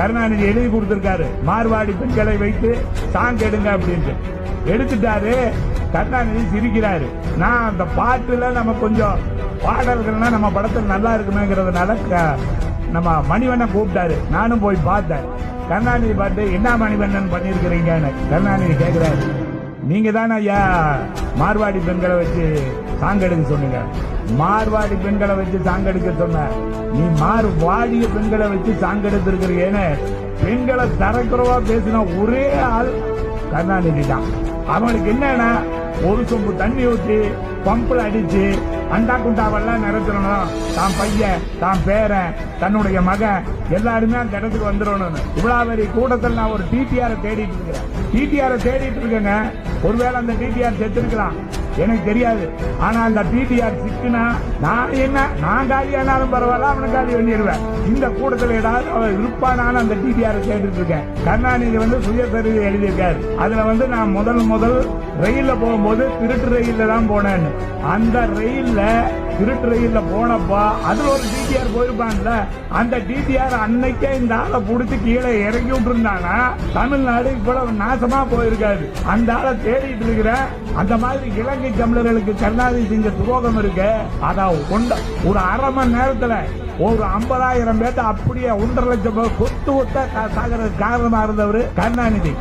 கருணாநிதி எழுதி கொடுத்திருக்காரு. மார்வாடி பெண்களை வைத்து சாங் எடுங்க அப்படின்ட்டு. எடுத்துட்டாரு. கருணாநிதி சிரிக்கிறாரு. நான் அந்த பாட்டுல நம்ம கொஞ்சம் பாடல்கள்லாம் நம்ம படத்தில் நல்லா இருக்குமேங்கிறதுனால க- நம்ம மணிவண்ணன் கூப்பிட்டாரு. நானும் போய் பார்த்தேன். கருணாநிதி பாட்டு என்ன மணிவண்ணன் பண்ணியிருக்கிறீங்கன்னு கருணாநிதி கேட்கிறாரு நீங்க தானே ஐயா? மார்வாடி பெண்களை வச்சு சாங் எடுக்க சொன்னீங்க. மார்வாடி பெண்களை வச்சு சாங் எடுக்க சொன்ன. நீ மார்வாடிய பெண்களை வச்சு சாங் எடுத்திருக்கிறீங்கன்னு பெண்களை தரக்குறவா பேசின ஒரே ஆள் கருணாநிதி தான். அவனுக்கு என்னன்னா ஒரு சொம்பு தண்ணி ஊற்றி பம்புல அடிச்சு அண்டா குண்டாவெல்லாம் நிரத்தணும். தான் பையன் தான் பேரன் தன்னுடைய மகன் எல்லாருமே அந்த இடத்துக்கு வந்துடணும்னு. இவ்வளவு பெரிய கூட்டத்தில் நான் ஒரு டிடிஆரை தேடிட்டு இருக்கிறேன். டிடிஆரை தேடிட்டு இருக்கேங்க. ஒருவேளை அந்த டிடிஆர் செத்துருக்கலாம். எனக்கு தெரியாது. ஆனா அந்த டிடிஆர் சிக்குனா நான் என்ன? நான் காலியானாலும் பரவாயில்ல அவனை காலி பண்ணிடுவேன். இந்த கூட்டத்தில் ஏதாவது அவன் இருப்பானான்னு அந்த டிடிஆர் கேட்டுட்டு இருக்கேன். கருணாநிதி வந்து சுயசரிதை எழுதியிருக்காரு. அதுல வந்து நான் முதல் முதல் ரயில்ல போகும்போது திருட்டு ரயில்ல தான் போனேன்னு. அந்த ரயில்ல திருட்டு ரயில்ல போனப்போ அதுல ஒரு டிடிஆர் போயிருப்பான்ல. அந்த டிடிஆர் அன்னைக்கே இந்த ஆளை புடிச்சு கீழே இறக்கி விட்டுருந்தானா? தமிழ்நாடு இவ்வளவு நாசமா போயிருக்காரு அந்த ஆளை தேடிட்டு இருக்கிற அந்த மாதிரி இலங்கை தமிழர்களுக்கு கருணாநிதி செஞ்ச துரோகம் இருக்கு. அதை கொண்ட ஒரு அரை மணி நேரத்துல ஒரு ஐம்பதாயிரம் பேர்த்த அப்படியே ஒன்றரை லட்சம் கொத்து கொத்த சாகிறதுக்கு காரணமா இருந்தவர் கருணாநிதி.